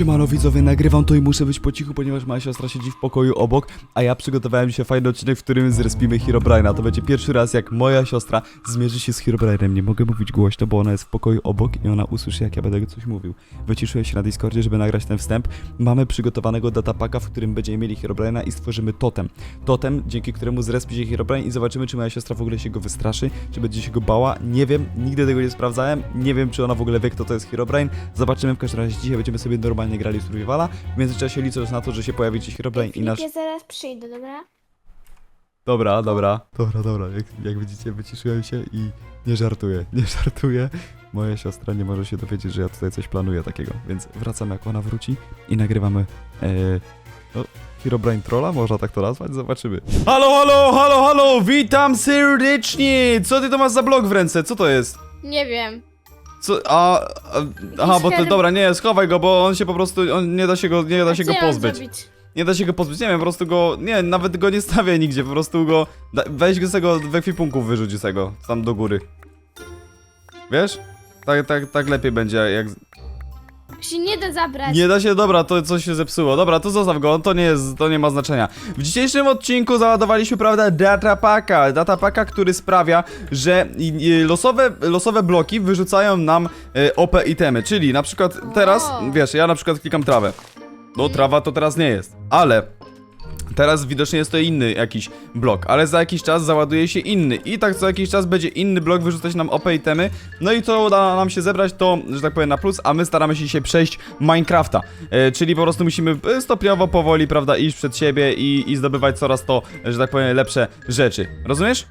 Siemano widzowie, nagrywam to i muszę być po cichu, ponieważ moja siostra siedzi w pokoju obok, a ja przygotowałem dzisiaj fajny odcinek, w którym zrespimy Herobrine'a. To będzie pierwszy raz, jak moja siostra zmierzy się z Herobrine'em. Nie mogę mówić głośno, bo ona jest w pokoju obok i ona usłyszy, jak ja będę coś mówił. Wyciszyłem się na Discordzie, żeby nagrać ten wstęp. Mamy przygotowanego datapaka, w którym będziemy mieli Herobrine'a i stworzymy totem. Totem, dzięki któremu zrespi się Herobrine i zobaczymy, czy moja siostra w ogóle się go wystraszy, czy będzie się go bała. Nie wiem, nigdy tego nie sprawdzałem, nie wiem, czy ona w ogóle wie, kto to jest Herobrine. Zobaczymy w każdym razie dzisiaj, będziemy sobie normalnie grali w Survivala. W międzyczasie licząc na to, że się pojawi ci Herobrine i nasz... Ja zaraz przyjdę, dobra? Dobra, dobra. Dobra, dobra, jak, jak widzicie, wyciszyłem się i nie żartuję, nie żartuję. Moja siostra nie może się dowiedzieć, że ja tutaj coś planuję takiego, więc wracamy jak ona wróci i nagrywamy... E, no, Herobrine Trolla, można tak to nazwać? Zobaczymy. Halo, halo, halo, halo, witam serdecznie! Co ty to masz za blok w ręce? Co to jest? Nie wiem. Co, a, a aha, bo to, dobra, nie, schowaj go, bo on się po prostu, on nie da się go, nie da się go pozbyć. Nie da się go pozbyć, nie wiem, po prostu go, nie, nawet go nie stawiaj nigdzie, po prostu go, da, weź go z tego, w ekwipunku wyrzuć z tego, tam do góry. Wiesz? Tak, tak, tak lepiej będzie, jak... Się nie da zabrać. Nie da się, dobra, to coś się zepsuło, dobra, to zostaw go, to nie jest, to nie ma znaczenia. W dzisiejszym odcinku załadowaliśmy, prawda, datapaka, datapaka, który sprawia, że i- i losowe, losowe bloki wyrzucają nam e, OP itemy, czyli na przykład teraz, O. wiesz, ja na przykład klikam trawę. No, trawa to teraz nie jest, ale Teraz widocznie jest to inny jakiś blok, ale za jakiś czas załaduje się inny i tak co jakiś czas będzie inny blok wyrzucać nam OP itemy, no i to uda nam się zebrać to, że tak powiem, na plus, a my staramy się dzisiaj przejść Minecrafta, e, czyli po prostu musimy e, stopniowo, powoli, prawda, iść przed siebie i, i zdobywać coraz to, że tak powiem, lepsze rzeczy. Rozumiesz?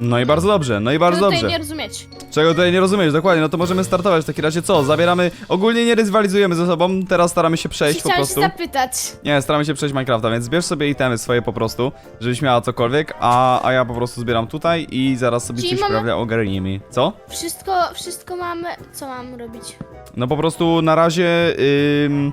No i bardzo dobrze, no i bardzo Tego dobrze. tutaj nie rozumieć. Czego tutaj nie rozumiesz, dokładnie, no to możemy startować w takim razie co? Zabieramy, ogólnie nie rywalizujemy ze sobą, teraz staramy się przejść po Chciałam prostu. się zapytać. Nie, staramy się przejść Minecrafta, więc bierz sobie itemy swoje po prostu, żebyś miała cokolwiek, a, a ja po prostu zbieram tutaj i zaraz sobie Czyli coś mamy- prawda ogarniemy. Co? Wszystko, wszystko mamy. Co mam robić? No po prostu na razie. Ym,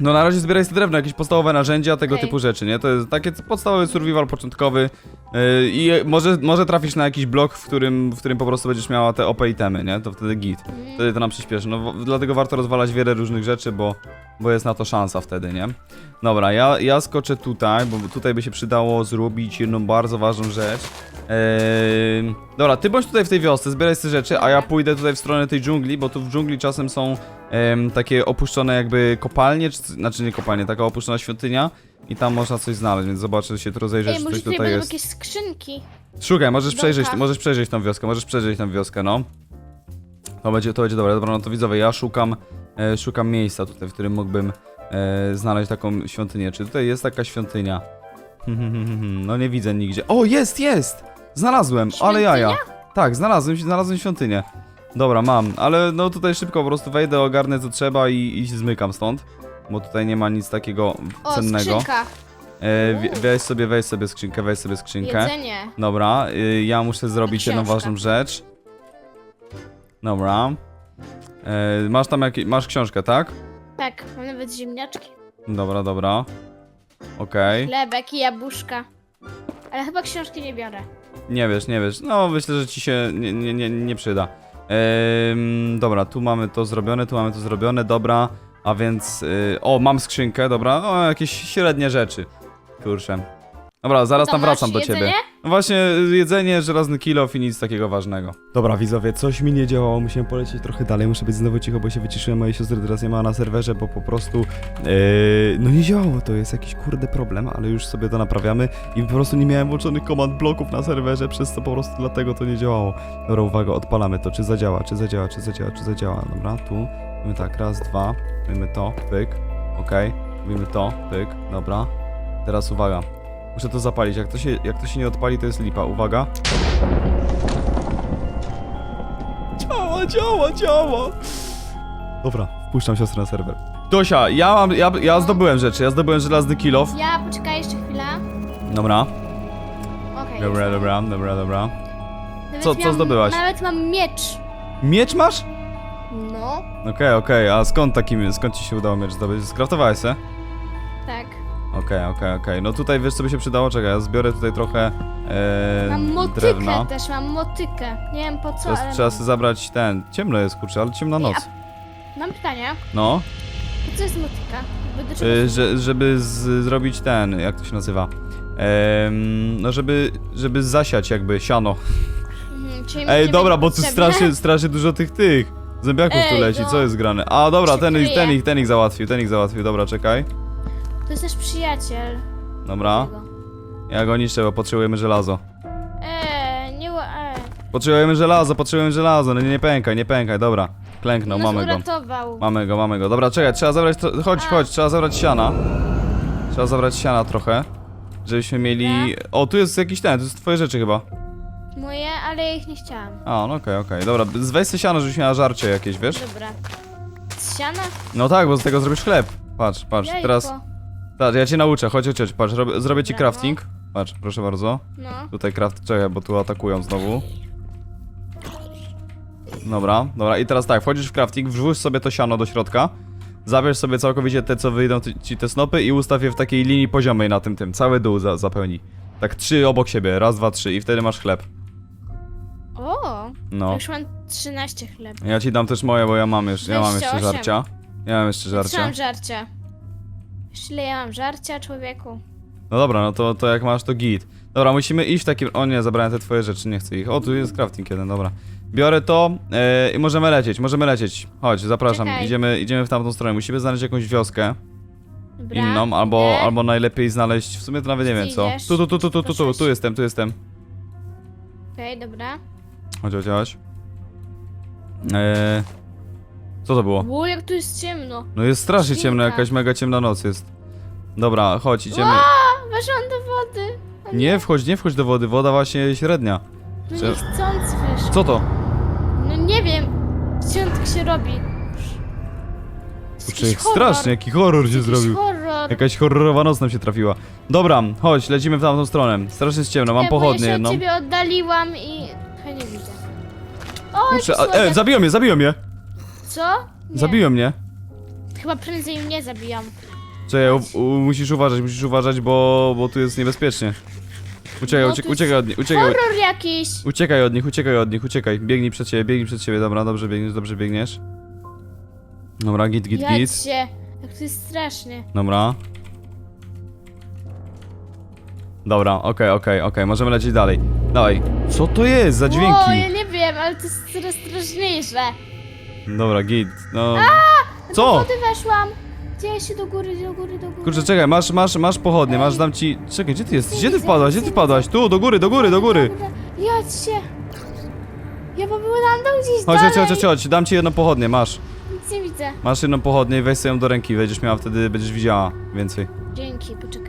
no na razie zbieraj sobie drewno, jakieś podstawowe narzędzia, tego Okej. typu rzeczy, nie? To jest taki podstawowy survival początkowy yy, i może, może trafisz na jakiś blok, w którym, w którym po prostu będziesz miała te OP itemy, nie? To wtedy git. Mhm. Wtedy to nam przyspieszy. No dlatego warto rozwalać wiele różnych rzeczy, bo, bo jest na to szansa wtedy, nie? Dobra, ja, ja skoczę tutaj, bo tutaj by się przydało zrobić jedną bardzo ważną rzecz. Eee, dobra, ty bądź tutaj w tej wiosce, zbieraj te rzeczy, a ja pójdę tutaj w stronę tej dżungli, bo tu w dżungli czasem są em, takie opuszczone jakby kopalnie, czy, znaczy nie kopalnie, taka opuszczona świątynia i tam można coś znaleźć, więc zobaczę się tu rozejrzeć, Ej, czy może coś tutaj tutaj będą jest. jakieś skrzynki. Szukaj, możesz Dobra. przejrzeć, możesz przejrzeć tą wioskę, możesz przejrzeć tą wioskę, no. To będzie, to będzie dobre, dobra, no to widzowie, ja szukam, e, szukam miejsca tutaj, w którym mógłbym e, znaleźć taką świątynię. Czy tutaj jest taka świątynia? No nie widzę nigdzie. O, jest, jest! Znalazłem, ale jaja. Tak, znalazłem, znalazłem świątynię. Dobra, mam, ale no tutaj szybko po prostu wejdę, ogarnę co trzeba i, i zmykam stąd. Bo tutaj nie ma nic takiego O, cennego. skrzynka. E, weź sobie, weź sobie skrzynkę, weź sobie skrzynkę. Jedzenie. Dobra, y, ja muszę zrobić jedną Książka. ważną rzecz. Dobra. E, masz tam jakieś. Masz książkę, tak? Tak, mam nawet ziemniaczki. Dobra, dobra. Okej. Chlebek i jabłuszka. Ale chyba książki nie biorę. Nie wiesz, nie wiesz. No, myślę, że ci się nie, nie, nie, nie przyda. Ehm, dobra, tu mamy to zrobione, tu mamy to zrobione, dobra. A więc. Y, o, mam skrzynkę, dobra. O, jakieś średnie rzeczy. Kurczę. Dobra, zaraz Co tam masz, wracam do ciebie. jedzenie? No właśnie, y, jedzenie, żelazny kilof i nic takiego ważnego. Dobra, widzowie, coś mi nie działało, musiałem polecieć trochę dalej, muszę być znowu cicho, bo się wyciszyłem, mojej siostry teraz nie ma na serwerze, bo po prostu, yy, no nie działało, to jest jakiś kurde problem, ale już sobie to naprawiamy i po prostu nie miałem włączonych komand bloków na serwerze, przez co po prostu dlatego to nie działało. Dobra, uwaga, odpalamy to, czy zadziała, czy zadziała, czy zadziała, czy zadziała, dobra, tu, robimy tak, raz, dwa, robimy to, pyk, okej, robimy to, pyk, dobra, teraz uwaga, Muszę to zapalić. Jak to, się, jak to się nie odpali, to jest lipa. Uwaga. Działa, działa, działa. Dobra, wpuszczam siostrę na serwer. Dosia, ja mam. Ja, ja zdobyłem rzeczy. Ja zdobyłem żelazny kilof. Ja, poczekaj jeszcze chwilę. Dobra, Okej. dobra, dobra, dobra, dobra. Nawet Co- co miałam- zdobyłaś? Nawet mam miecz. Miecz masz? No, Okej, okej, a skąd taki, skąd ci się udało miecz zdobyć? Skraftowałeś se? tak. Okej, okej, okej. No tutaj wiesz co by się przydało? Czekaj, ja zbiorę tutaj trochę e, Mam motykę drewna. też, mam motykę. Nie wiem po co, Teraz ale trzeba sobie zabrać ten. Ciemno jest, kurczę, ale ciemna noc. Mam pytanie. No. A co jest motyka? Jakby do czego Y, że, żeby z, zrobić ten, jak to się nazywa? Em, no żeby, żeby zasiać jakby siano. Mhm, czyli mi Ej, nie dobra, będzie bo tu potrzebne? strasznie, strasznie dużo tych tych zębiaków tu Ej, leci, no. co jest grane? A dobra, ten, ich- ten, ich, ten ich załatwił, ten ich załatwił, dobra, czekaj. To jest nasz przyjaciel. Dobra, Tego. ja go niszczę, bo potrzebujemy żelazo. Eee, nie ła... Eee. Potrzebujemy żelazo, potrzebujemy żelazo, no nie, nie pękaj, nie pękaj, dobra. Klęknął, Nas mamy go. uratował. Mamy go, mamy go. Dobra, czekaj, trzeba zabrać, tro- chodź, chodź, trzeba zabrać siana. Trzeba zabrać siana trochę, żebyśmy mieli... O, tu jest jakiś ten, to jest twoje rzeczy chyba. Moje, ale ja ich nie chciałam. A, no okej, okej, dobra, weź sobie siano, żebyś miała żarcie jakieś, wiesz? Dobra. Z siana? No tak, bo z tego zrobisz chleb. Patrz, patrz, Jajko. teraz... Tak, ja cię nauczę, chodź, chodź, chodź, patrz, robię, zrobię ci Brawo. crafting. Patrz, proszę bardzo. No. Tutaj craft, czekaj, bo tu atakują znowu. Dobra, dobra i teraz tak, wchodzisz w crafting, wrzuć sobie to siano do środka. Zabierz sobie całkowicie te, co wyjdą ty- ci te snopy i ustaw je w takiej linii poziomej na tym tym. Cały dół za, zapełni. Tak trzy obok siebie, raz, dwa, trzy i wtedy masz chleb. O! No. Już mam 13 chleb. Ja ci dam też moje, bo ja mam jeszcze, ja mam jeszcze 28. żarcia. Ja mam jeszcze żarcia. Żarcia. Wiesz ile ja mam żarcia, człowieku? No dobra, no to, to jak masz to git. Dobra, musimy iść w takim... O nie, zabrałem te twoje rzeczy, nie chcę ich. O, tu jest crafting jeden, dobra. Biorę to e, i możemy lecieć, możemy lecieć. Chodź, zapraszam, Czekaj. idziemy, idziemy w tamtą stronę. Musimy znaleźć jakąś wioskę Dobra. inną, albo, idę. albo najlepiej znaleźć, w sumie to nawet nie Gdzie wiem co. idziesz? Tu, tu, tu, tu, tu, tu, tu, tu jestem, tu jestem. Okej, dobra. Chodź, chodź, chodź. E, co to było? Ło, jak tu jest ciemno. No jest strasznie ciemno, Świnka. jakaś mega ciemna noc jest. Dobra, chodź, idziemy. A, weszłam do wody. Nie wchodź, nie wchodź do wody, woda właśnie średnia. No Czy- niechcący wyszło. Co to? No nie wiem. Czym tak się robi? Kurczę, jakiś jak horror. strasznie, jaki horror się Jakiś zrobił. horror. Jakaś horrorowa noc nam się trafiła. Dobra, chodź, lecimy w tamtą stronę. Strasznie jest ciemno, mam Nie, bo pochodnie ja się jedną. od ciebie oddaliłam i... Trochę nie widzę. O, Kurczę, a, e, zabiją mnie, zabiją mnie! Co? Nie. Zabiją mnie. Chyba prędzej mnie zabijam. Czekaj, u, u, musisz uważać, musisz uważać, bo, bo tu jest niebezpiecznie. Uciekaj, No, uciek, tu jest uciekaj od nich, uciekaj. Horror jakiś. Uciekaj od nich, uciekaj od nich, uciekaj. Biegnij przed siebie, biegnij przed siebie, dobra, dobrze biegniesz, dobrze biegniesz. Dobra, git, git, git. Jak to jest strasznie. Dobra. Dobra, okej, okej, okej, możemy lecieć dalej. Dawaj. Co to jest za O, ja dźwięki? nie wiem, ale to jest coraz straszniejsze. Dobra, git, no. Do Co? wody weszłam. Gdzie się do góry, do góry, do góry. Kurczę, czekaj, masz, masz, masz pochodnie, masz, dam ci... Czekaj, gdzie ty jesteś? Gdzie ty wpadłaś? Gdzie ty wpadłaś? Tu, do góry, do góry, do góry! Jadź się. Ja pobyłam tam gdzieś Chodź, dalej. chodź, chodź, chodź, dam ci jedną pochodnię, masz. Nic nie widzę. Masz jedną pochodnię i weź sobie ją do ręki, będziesz miała wtedy, będziesz widziała więcej. Dzięki, poczekaj.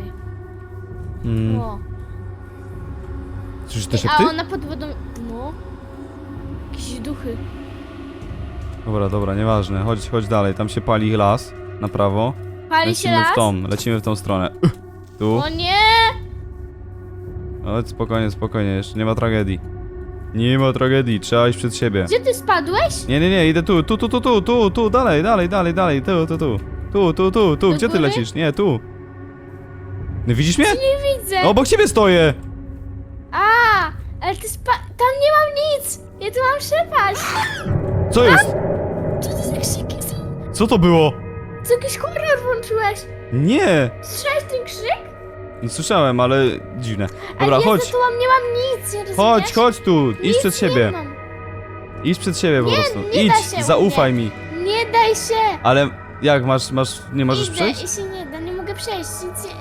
Mm. O. Słyszysz te szepty? a ona pod wodą... No. Jakieś duchy. Dobra, dobra, nieważne, chodź, chodź dalej, tam się pali las, na prawo. Pali się Lecimy las? w tą, lecimy w tą stronę. Tu. O nie! Chodź, spokojnie, spokojnie, jeszcze nie ma tragedii. Nie ma tragedii, trzeba iść przed siebie. Gdzie ty spadłeś? Nie, nie, nie, idę tu, tu, tu, tu, tu, tu, tu, dalej, dalej, dalej, dalej, tu, tu, tu. Tu, tu, tu, tu, gdzie ty góry? lecisz? Nie, tu. No widzisz mnie? Nie widzę. Obok ciebie stoję! A, ale ty spa... Tam nie mam nic. Ja tu mam przepaść. Co jest? Co to za krzyki są? Co to było? Co jakiś horror włączyłeś? Nie! Słyszałeś ten krzyk? Nie słyszałem, ale dziwne. Dobra, ale ja chodź, za tobą nie mam nic, nie rozumiesz? chodź, chodź tu, idź Nic przed siebie. Nie, mam. Idź przed siebie po Nie, prostu. nie da Idź, się zaufaj mi. nie daj się. Ale jak, masz, masz, nie możesz Idę przejść? i się nie da, nie mogę przejść. Nic, nie-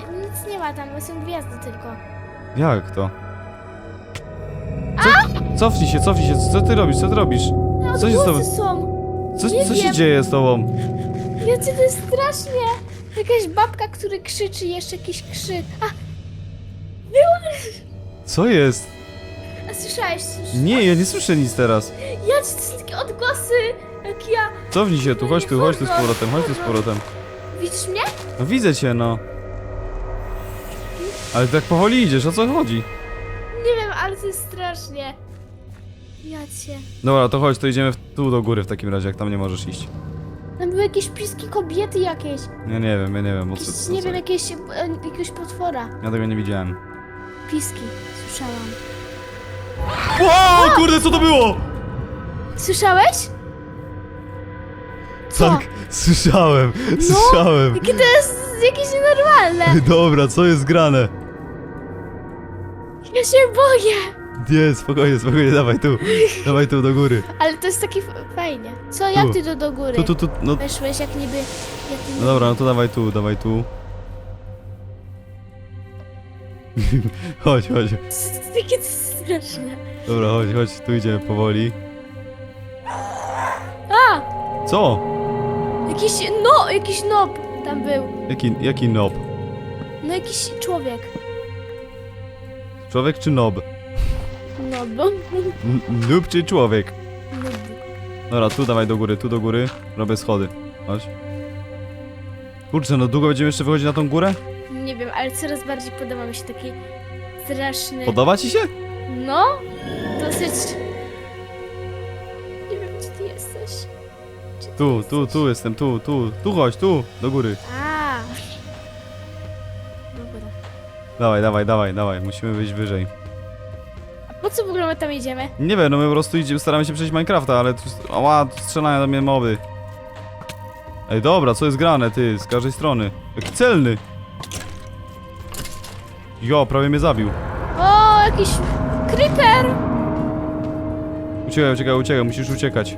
ma tam, są gwiazdy tylko. Jak to? Co, cofnij się, cofnij się, co ty robisz, co ty robisz? No, Co się z tobą, odgłosy są. co, nie co się wiem. dzieje z tobą? Wiecie, to jest strasznie. Jakaś babka, która krzyczy, jeszcze jakiś krzyk. A, Co jest? a słyszałeś? Nie, ja nie słyszę nic teraz. Ja, to są takie odgłosy, jak ja. Cofnij się tu, chodź tu, chodź tu z powrotem, chodź tu z powrotem. Widzisz mnie? No widzę cię, no. Ale tak powoli idziesz, o co chodzi? Nie wiem, ale to jest strasznie. Ja cię. Dobra, to chodź, to idziemy w, tu do góry w takim razie, jak tam nie możesz iść. Tam były jakieś piski kobiety jakieś. Ja nie wiem, ja nie wiem, o co, Jakieś, co, nie co. wiem, jakieś, e, jakiegoś potwora. Ja tego nie widziałem. Piski. Słyszałam. Wow, kurde, co to było? Słyszałeś? Co? Tak, słyszałem, słyszałem. Jakie to jest jakieś nienormalne. Dobra, co jest grane? Ja się boję. Nie, spokojnie, spokojnie, dawaj tu. Dawaj tu do góry. Ale to jest takie f- fajnie. Co, jak Tu. ty to do góry? Tu, tu, tu, no. Weszłeś jak niby... Jak niby... No dobra, no to dawaj tu, dawaj tu. chodź, chodź. Jakie to straszne. Dobra, chodź, chodź, tu idziemy powoli. A! Co? Jakiś, no, jakiś nob tam był. Jaki, jaki nob? No jakiś człowiek. Człowiek czy nob? No, bo... N noob czy człowiek? Nob. Dobra, tu dawaj do góry, tu do góry. Robię schody. Chodź. Kurczę, no długo będziemy jeszcze wychodzić na tą górę? Nie wiem, ale coraz bardziej podoba mi się taki straszny... Podoba ci się? No, dosyć... Nie wiem, gdzie ty jesteś. Gdzie ty Tu, jesteś? tu, tu jestem, tu, tu, tu chodź, tu, do góry. A. Dawaj, dawaj, dawaj, dawaj, musimy wyjść wyżej. A po co w ogóle my tam idziemy? Nie wiem, no my po prostu idziemy, staramy się przejść Minecrafta, ale tu, ała, tu strzelają do mnie moby. Ej, dobra, co jest grane, ty, z każdej strony. Jaki celny. Jo, prawie mnie zabił. O, jakiś creeper! Uciekaj, uciekaj, uciekaj, musisz uciekać.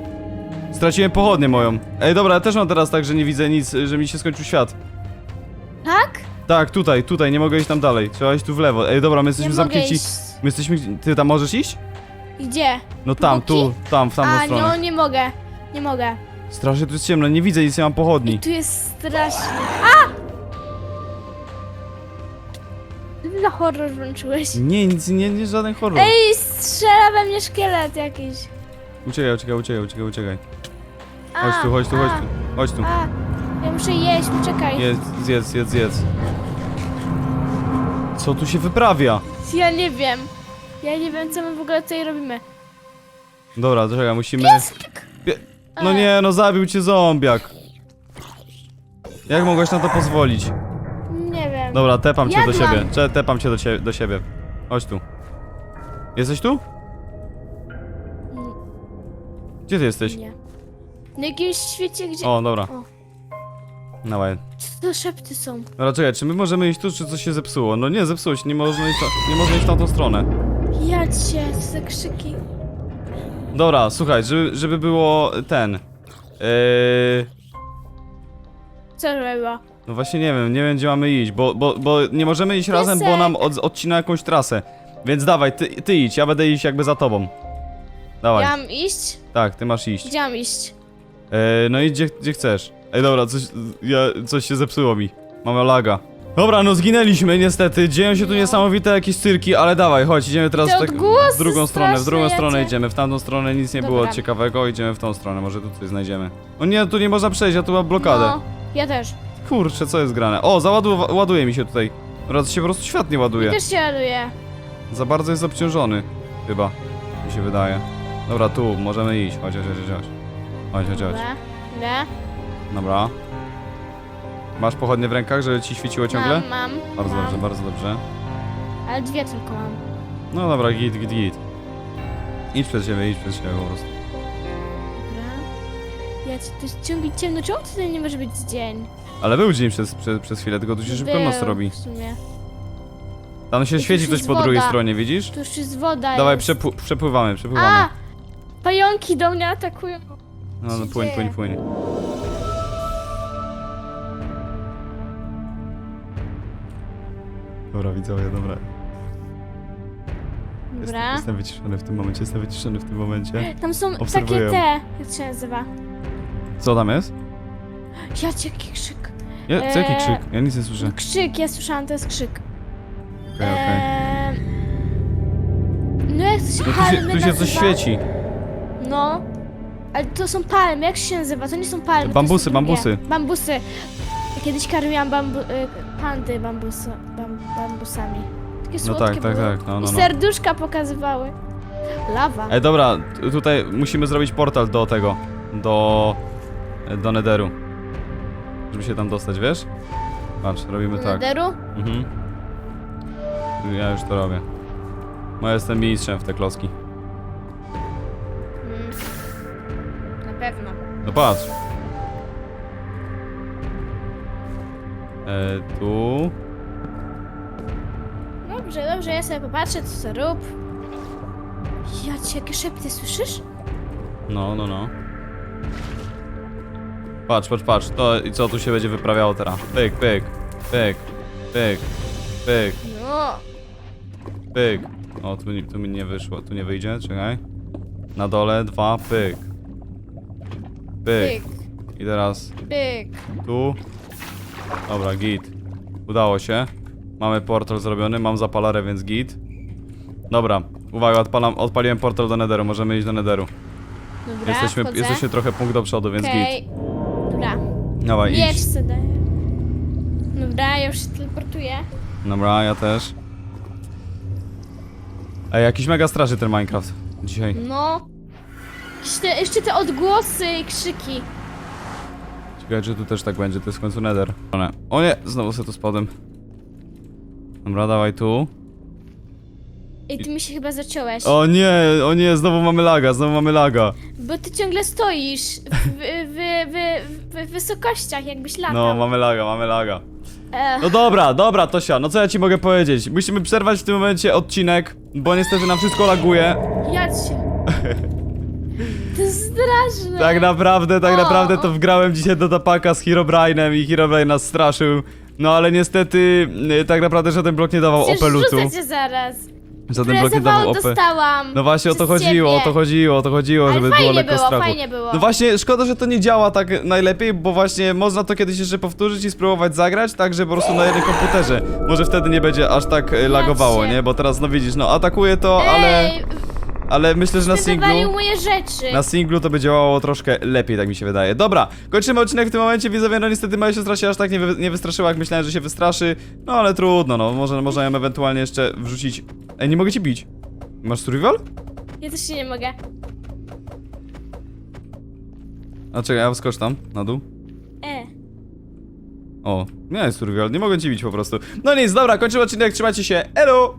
Straciłem pochodnię moją. Ej, dobra, ja też mam teraz tak, że nie widzę nic, że mi się skończył świat. Tak? Tak, tutaj, tutaj, nie mogę iść tam dalej. Trzeba iść tu w lewo. Ej, dobra, my Nie jesteśmy mogę zamknięci. iść. My jesteśmy... Ty tam możesz iść? Gdzie? No tam, tu, tam, w tamtą A, stronę. no nie mogę. Nie mogę. Strasznie tu jest ciemno, nie widzę nic, nie mam pochodni. Tu jest strasznie. A! Co ty za horror włączyłeś? Nie, nic, nie, nie żaden horror. Ej, strzela we mnie szkielet jakiś. Uciekaj, uciekaj, uciekaj, uciekaj, uciekaj. A, Chodź tu, chodź tu, chodź tu. Chodź tu. A, ja muszę jeść, poczekaj. Jedz, zjedz, jedz, jedz. Co tu się wyprawia? Ja nie wiem. Ja nie wiem, co my w ogóle tutaj robimy. Dobra, czekaj, musimy... Pie... No nie, no zabił cię zombiak. Jak mogłeś na to pozwolić? Nie wiem. Dobra, tepam cię do Jadłam. siebie. Cze, tepam cię do, cie, do siebie. Chodź tu. Jesteś tu? Mm, Gdzie ty jesteś? Nie. Na jakimś świecie, gdzie... O, dobra. O. Dawaj. Co to szepty są? Dobra, czekaj, czy my możemy iść tu, czy coś się zepsuło? No nie, zepsuło się, nie można iść, nie można iść w tamtą stronę. Ja cię, co za krzyki. Dobra, słuchaj, żeby, żeby było ten... Yy... Co robiła? No właśnie nie wiem, nie wiem gdzie mamy iść, bo, bo, bo nie możemy iść razem, bo nam od, odcina jakąś trasę. Więc dawaj, ty, ty idź, ja będę iść jakby za tobą. Dawaj, Ja mam iść? tak, ty masz iść. Gdzie mam iść? E, no idź gdzie, gdzie chcesz. Ej dobra, coś, ja, coś się zepsuło mi. Mamy laga. Dobra, no zginęliśmy niestety, dzieją się tu niesamowite jakieś cyrki, ale dawaj, chodź, idziemy teraz Te w, tak, odgłosy w drugą stronę, w drugą straszne stronę idziemy, w tamtą stronę nic nie było Dobra. ciekawego, idziemy w tą stronę, może tu coś znajdziemy. O nie, tu nie można przejść, ja tu mam blokadę. No, ja też. Kurczę, co jest grane? O, załaduje ładuje mi się tutaj. Raz się po prostu świat nie Ja ładuje. też się raduję. Za bardzo jest obciążony. Chyba. Mi się wydaje. Dobra, tu, możemy iść. Chodź, chodź, chodź, chodź. Chodź, chodź, chodź. Dobra. Le. Dobra. Masz pochodnie w rękach, żeby ci świeciło ciągle? Mam, mam. Bardzo mam. dobrze, bardzo dobrze. Ale dwie tylko mam. No dobra, git, git, git. Idź przed siebie, idź przed siebie po prostu. Dobra. Ja to jest ciągle ciemno. Czemu tutaj nie może być dzień? Ale był dzień przez, przez, przez chwilę, tylko tu się szybko Był, noc robi. W sumie. Tam się tu świeci już coś jest po drugiej woda. stronie, widzisz? Tu już jest woda. Dawaj, jest. przepł przepływamy, przepływamy. A! Pająki do mnie atakują. No, no płyń, dzieje? płyń, płyń. Dobra, widzowie, dobra. Jestem, Dobra. jestem wyciszony w tym momencie, jestem wyciszony w tym momencie. Tam są Obserwuję. takie te. Jak się nazywa? Co tam jest? Ja cię, jaki krzyk. Ja, co, jaki Eee, krzyk? Ja nic nie słyszę. No, krzyk, ja słyszałam, to jest krzyk. Okej, okej. Eee, No jak to się No tu się, palmy tu się coś świeci. No. Ale to są palmy, jak się nazywa? To nie są palmy. to Bambusy, są drugie. bambusy. Bambusy. Kiedyś karmiłam bambu, y, pandy bambuso, bam, bambusami. Takie No słodkie tak, tak, tak, no, no, I no. serduszka pokazywały. Lawa. Ej, dobra, tutaj musimy zrobić portal do tego, do, do Netheru. Żeby się tam dostać, wiesz? Patrz, robimy tak. Nederu? Mhm. Ja już to robię. No ja jestem mistrzem w te klocki. Mm. Na pewno. No patrz. E, tu. Dobrze, dobrze, ja sobie popatrzę, co to rób. Ja cię, jakie szepty, słyszysz? No, no, no. Patrz, patrz, patrz. To i co tu się będzie wyprawiało teraz? Pyk, pyk, pyk, pyk, pyk, No, pyk. O, tu, mi- tu mi nie wyszło, tu nie wyjdzie, czekaj. Na dole dwa, pyk. Pyk. pyk, I teraz pyk. tu. Dobra, git. Udało się. Mamy portal zrobiony, mam zapalarę, więc git. Dobra, uwaga, odpalam, odpaliłem portal do Netheru, możemy iść do Netheru. Dobra, Jesteśmy, wchodzę. jesteśmy trochę punkt do przodu, więc git. Okej. Dobra, Dawaj, miecz idź. sobie daję. Dobra, ja już się teleportuję. Dobra, ja też. Ej, jakiś mega straszy ten Minecraft dzisiaj. No. Te, jeszcze te odgłosy i krzyki. Ciekawe, czy tu też tak będzie, to jest w końcu Nether. One- O nie, znowu sobie tu spadłem. Dobra, dawaj tu. Ej, ty mi się chyba zaciąłeś. O nie, o nie, znowu mamy laga, znowu mamy laga. Bo ty ciągle stoisz w, w, w, w, w wysokościach, jakbyś latał. No, mamy laga, mamy laga. Ech, No dobra, dobra, Tosia, no co ja ci mogę powiedzieć? Musimy przerwać w tym momencie odcinek, bo niestety nam wszystko laguje. ja cię. To jest straszne. Tak naprawdę, tak O. naprawdę to wgrałem dzisiaj do tapaka z Herobrine'em i Herobrine nas straszył. No ale niestety, y, tak naprawdę żaden blok nie dawał Przecież opelutu. rzucę cię zaraz. Żaden blok nie dawał dostałam. No właśnie o to przez chodziło, o ciebie. to chodziło, o to chodziło, Ale żeby było fajnie lekko było, strachu. fajnie było. No właśnie, szkoda, że to nie działa tak najlepiej, bo właśnie można to kiedyś jeszcze powtórzyć i spróbować zagrać, tak, że po prostu na jednym komputerze. Może wtedy nie będzie aż tak e, lagowało, nie? Bo teraz, no widzisz, no atakuje to, ale, Ej, ale myślę, że na singlu... moje rzeczy. Na singlu to by działało troszkę lepiej, tak mi się wydaje. Dobra, kończymy odcinek w tym momencie, widzowie, no niestety moja siostra się aż tak nie, wy, nie wystraszyła, jak myślałem, że się wystraszy. No ale trudno, no, może, można ją ewentualnie jeszcze wrzucić... Ej, nie mogę ci bić. Masz survival? Ja też się nie mogę. A czekaj, ja wskocz tam, na dół. E. O, nie jest survival, nie mogę ci bić po prostu. No nic, dobra, kończymy odcinek, trzymajcie się, elo!